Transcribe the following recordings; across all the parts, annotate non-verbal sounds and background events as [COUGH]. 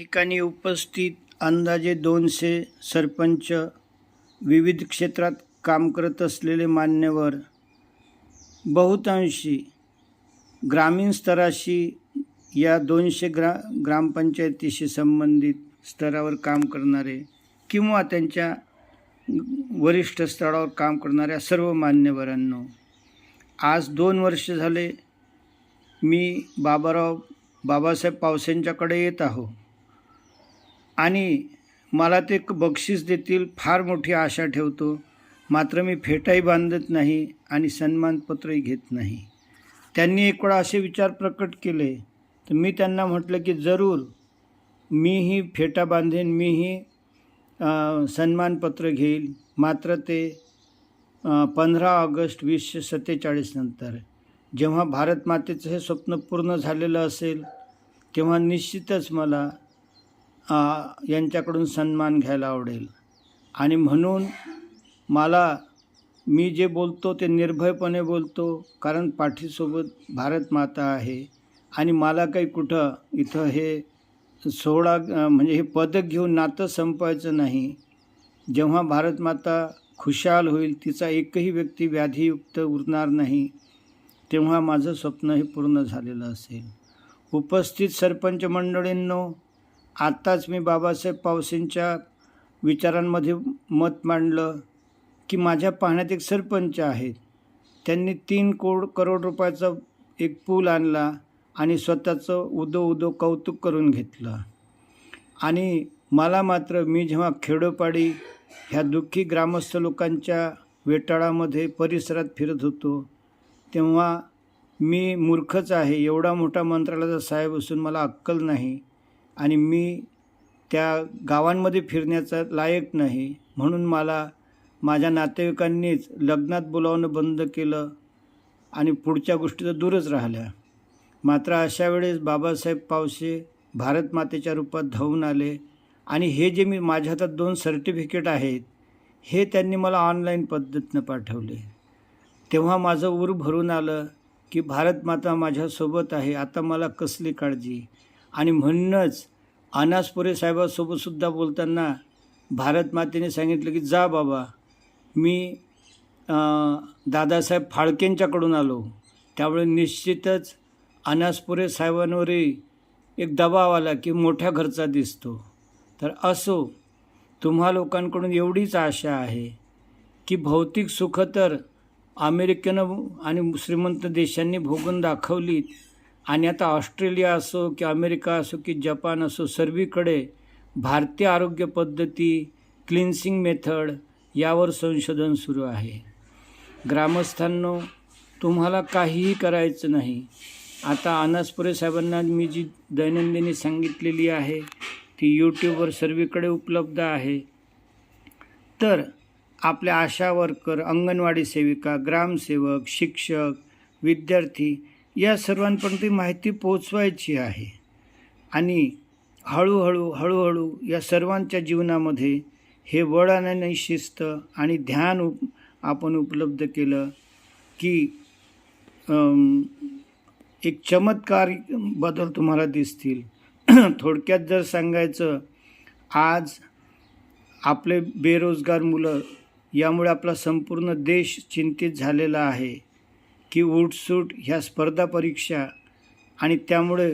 ठिकाणी उपस्थित अंदाजे दोनशे सरपंच विविध क्षेत्रात काम करत असलेले मान्यवर बहुतांशी ग्रामीण स्तराशी या दोनशे ग्रा ग्रामपंचायतीशी संबंधित स्तरावर काम करणारे किंवा त्यांच्या वरिष्ठ स्तरावर काम करणाऱ्या सर्व मान्यवरांनो आज दोन वर्ष झाले मी बाबाराव बाबासाहेब पावसेंच्याकडे येत आहो. आणि मला ते एक बक्षीस देतील फार मोठी आशा ठेवतो. मात्र मी फेटाही बांधत नाही आणि सन्मानपत्रही घेत नाही. त्यांनी एक वेळा असे विचार प्रकट केले. तर मी त्यांना म्हटलं की जरूर मीही फेटा बांधेन मीही सन्मानपत्र घेईल. मात्र ते पंधरा ऑगस्ट वीसशे सत्तेचाळीस नंतर. जेव्हा भारत मातेचं हे स्वप्न पूर्ण झालेलं असेल तेव्हा निश्चितच मला यांच्याकडून सन्मान घ्यायला आवडेल. आणि म्हणून मला मी जे बोलतो ते निर्भयपणे बोलतो कारण पाठीसोबत भारत माता आहे. आणि मला काही कुठं इथं हे सोहळा म्हणजे हे पदक घेऊन नातं संपवायचं नाही. जेव्हा भारत माता खुशाल होईल तिचा एकही व्यक्ती व्याधीयुक्त उरणार नाही तेव्हा माझं स्वप्न हे पूर्ण झालेलं असेल. उपस्थित सरपंच मंडळींनो आत्ताच मी बाबासाहेब पावसेंच्या विचारांमध्ये मत मांडलं की माझ्या पाहण्यात एक सरपंच आहेत. त्यांनी तीन कोड करोड रुपयाचा एक पूल आणला आणि स्वतःचं उदो उदो कौतुक करून घेतलं. आणि मला मात्र मी जेव्हा खेडोपाडी ह्या दुःखी ग्रामस्थ लोकांच्या वेटाळामध्ये परिसरात फिरत होतो तेव्हा मी मूर्खच आहे. एवढा मोठा मंत्रालयाचा साहेब असून मला अक्कल नाही. आणि मी त्या गावांमध्ये फिरण्याचा लायक नाही. म्हणून मला माझ्या नातेवाईकांनीच लग्नात बोलावणं बंद केलं आणि पुढच्या गोष्टी तर दूरच राहिल्या. मात्र अशा वेळेस बाबासाहेब पावसे भारत मातेच्या रूपात धावून आले आणि हे जे मी माझ्या हातात दोन सर्टिफिकेट आहेत हे त्यांनी मला ऑनलाईन पद्धतीनं पाठवले. तेव्हा माझं उर भरून आलं की भारत माता माझ्यासोबत आहे आता मला कसली काळजी? आणि म्हणूनच अनासपुरे साहेबासोबतसुद्धा बोलताना भारत मातेने सांगितलं की जा बाबा मी दादासाहेब फाळकेंच्याकडून आलो. त्यामुळे निश्चितच अनासपुरे साहेबांवरही एक दबाव आला की मोठ्या घरचा दिसतो. तर असो तुम्हा लोकांकडून एवढीच आशा आहे की भौतिक सुख तर अमेरिकेनं आणि श्रीमंत देशांनी भोगून दाखवलीत आणि आता ऑस्ट्रेलिया असो की अमेरिका असो की जपान असो सर्वीकडे भारतीय आरोग्य पद्धती क्लिन्सिंग मेथड यावर संशोधन सुरू आहे. ग्रामस्थांनो तुम्हाला काहीही करायचं नाही. आता अनासपुरे साहेबांना मी जी दैनंदिनी सांगितलेली आहे ती यूट्यूबवर सर्वीकडे उपलब्ध आहे. तर आपल्या आशा वर्कर अंगणवाडी सेविका ग्रामसेवक शिक्षक विद्यार्थी या सर्वांपर्यंत माहिती पोचवायची आहे. आणि हळूहळू हळूहळू या सर्वांच्या जीवनामध्ये हे वळणाने शिस्त आणि ध्यान उप आपण उपलब्ध केलं की एक चमत्कार बदल तुम्हाला दिसतील. [CLEARS THROAT] थोडक्यात जर सांगायचं आज आपले बेरोजगार मुलं यामुळे आपला संपूर्ण देश चिंतित झालेला आहे. की उठसूट ह्या स्पर्धा परीक्षा आणि त्यामुळे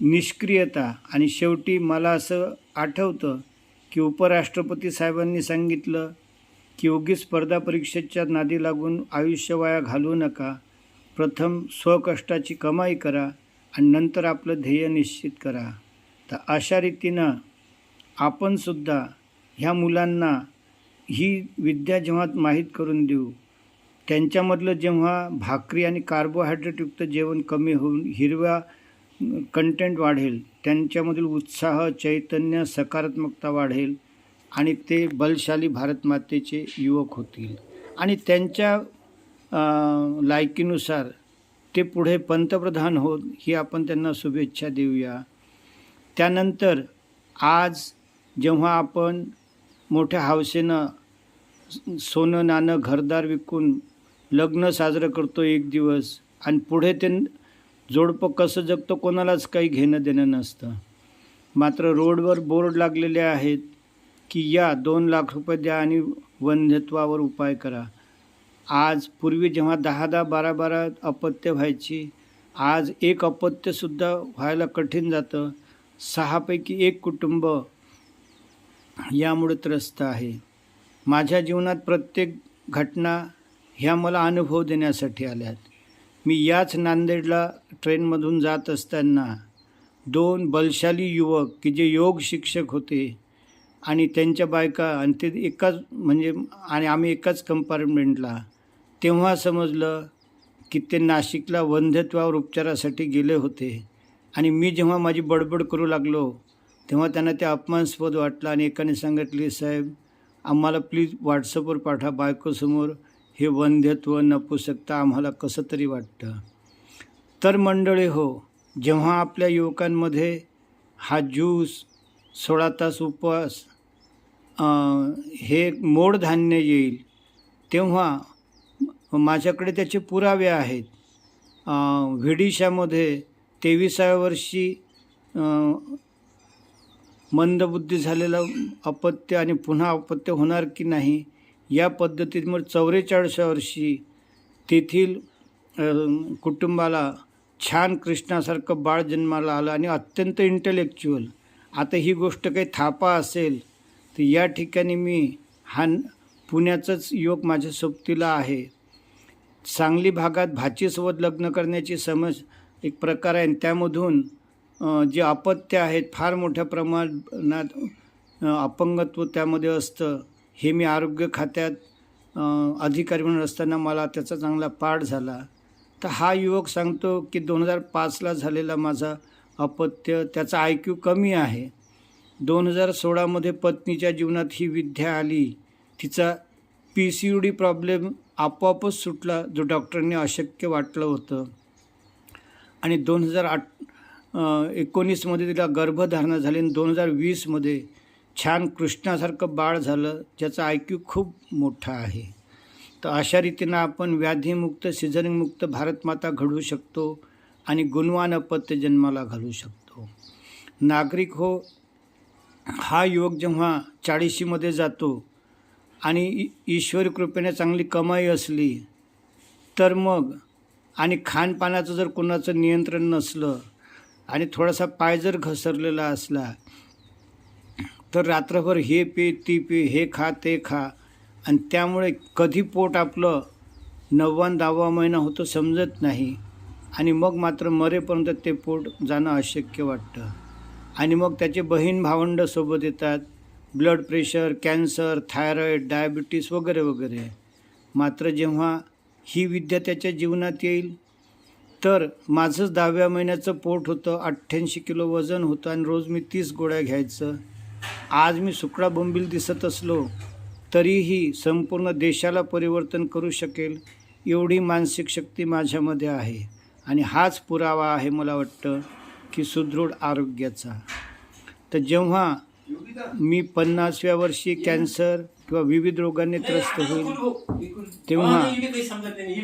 निष्क्रियता आणि शेवटी मला असं आठवतं की उपराष्ट्रपती साहेबांनी सांगितलं की योग्य स्पर्धा परीक्षेच्या नादी लागून आयुष्य वाया घालवू नका. प्रथम स्वकष्टाची कमाई करा आणि नंतर आपलं ध्येय निश्चित करा. तर अशा रीतीनं आपणसुद्धा ह्या मुलांना ही विद्या जेव्हा माहीत करून देऊ त्यांच्यामधलं जेव्हा भाकरी आणि कार्बोहायड्रेटयुक्त जेवण कमी होऊन हिरव्या कंटेंट वाढेल त्यांच्यामधील उत्साह चैतन्य सकारात्मकता वाढेल आणि ते बलशाली भारतमातेचे युवक होतील. आणि त्यांच्या लायकीनुसार ते पुढे पंतप्रधान होत ही आपण त्यांना शुभेच्छा देऊया. त्यानंतर आज जेव्हा आपण मोठ्या हौसेनं सोनं नाणं घरदार विकून लग्न साजरं करतो एक दिवस. आणि पुढे ते जोडपं कसं जगतं कोणालाच काही घेणं देणं नसतं. मात्र रोडवर बोर्ड लागलेले आहेत की या दोन लाख रुपये द्या आणि वंध्यत्वावर उपाय करा. आज पूर्वी जेव्हा दहा दहा बारा बारा अपत्य व्हायची आज एक अपत्यसुद्धा व्हायला कठीण जातं. सहापैकी एक कुटुंब यामुळे त्रस्त आहे. माझ्या जीवनात प्रत्येक घटना ह्या मला अनुभव देण्यासाठी आल्यात. मी याच नांदेडला ट्रेनमधून जात असताना दोन बलशाली युवक की जे योग शिक्षक होते आणि त्यांच्या बायका आणि ते एकाच म्हणजे आणि आम्ही एकाच कंपार्टमेंटला तेव्हा समजलं की ते नाशिकला वंध्यत्वावर उपचारासाठी गेले होते. आणि मी जेव्हा माझी बडबड करू लागलो तेव्हा त्यांना ते अपमानास्पद वाटलं आणि एकाने सांगितले साहेब आम्हाला प्लीज व्हॉट्सअपवर पाठवा बायकोसमोर हे वंध्यत्व नपुसकता आम्हाला कसं तरी वाटतं. तर मंडळी हो जेव्हा आपल्या युवकांमध्ये हा ज्यूस सोळा तास उपवास हे मोड धान्य येईल तेव्हा माझ्याकडे त्याचे पुरावे आहेत. विडिशामध्ये व्हिडिशामध्ये तेविसाव्या वर्षी मंदबुद्धी झालेलं अपत्य आणि पुन्हा अपत्य होणार की नाही या पद्धतीमुळे चौवेचाळीसव्या वर्षी तेथील कुटुंबाला छान कृष्णासारखं बाळ जन्माला आलं आणि अत्यंत इंटेलेक्च्युअल आता ही गोष्ट काही थापा असेल तर या ठिकाणी मी हा पुण्याचाच योग माझ्या सोबतीला आहे. सांगली भागात भाचीसोबत लग्न करण्याची समज एक प्रकार आहे आणि त्यामधून जे अपत्य आहेत फार मोठ्या प्रमाणात अपंगत्व त्यामध्ये असतं. हे मी आरोग्य खात्यात अधिकारी म्हणून असताना मला त्याचा चांगला पाठ झाला. तर हा युवक सांगतो की दोन हजार पाचला झालेला माझा अपत्य त्याचा आय क्यू कमी आहे. दोन हजार सोळामध्ये पत्नीच्या जीवनात ही विद्या आली. तिचा P C U D problem आपोआपच सुटला जो डॉक्टरांनी अशक्य वाटलं होतं. आणि दोन हजार आठ एकोणीसमध्ये तिला गर्भधारणा झाली आणि दोन हजार वीसमध्ये छान कृष्णासारखं बाळ झालं ज्याचा आय क्यू खूप मोठा आहे. तर अशा रीतीनं आपण व्याधीमुक्त सिझनिंगमुक्त भारतमाता घडवू शकतो आणि गुणवान अपत्य जन्माला घालू शकतो. नागरिक हो हा युवक जेव्हा चाळीशीमध्ये जातो आणि इ- ईश्वरी कृपेने चांगली कमाई असली तर मग आणि खानपानाचं जर कोणाचं नियंत्रण नसलं आणि थोडासा पाय जर घसरलेला असला तर रात्रभर हे पे ती पे हे खा ते खा. आणि त्यामुळे कधी पोट आपलं नववा दहावा महिना होतो समजत नाही. आणि मग मात्र मरेपर्यंत ते पोट जाणं अशक्य वाटतं. आणि मग त्याचे बहीण भावंड सोबत येतात. Blood pressure cancer thyroid diabetes वगैरे वगैरे. मात्र जेव्हा ही विद्या त्याच्या जीवनात येईल तर माझंच दहाव्या महिन्याचं पोट होतं अठ्ठ्याऐंशी किलो वजन होतं आणि रोज मी तीस गोळ्या घ्यायचं. आज मी सुकडा बोंबील दिसत असलो तरीही संपूर्ण देशाला परिवर्तन करू शकेल एवढी मानसिक शक्ती माझ्यामध्ये आहे. आणि हाच पुरावा आहे मला वाटतं की सुदृढ आरोग्याचा. तर जेव्हा मी पन्नासव्या वर्षी कॅन्सर किंवा विविध रोगांनी त्रस्त होईल तेव्हा समजत नाही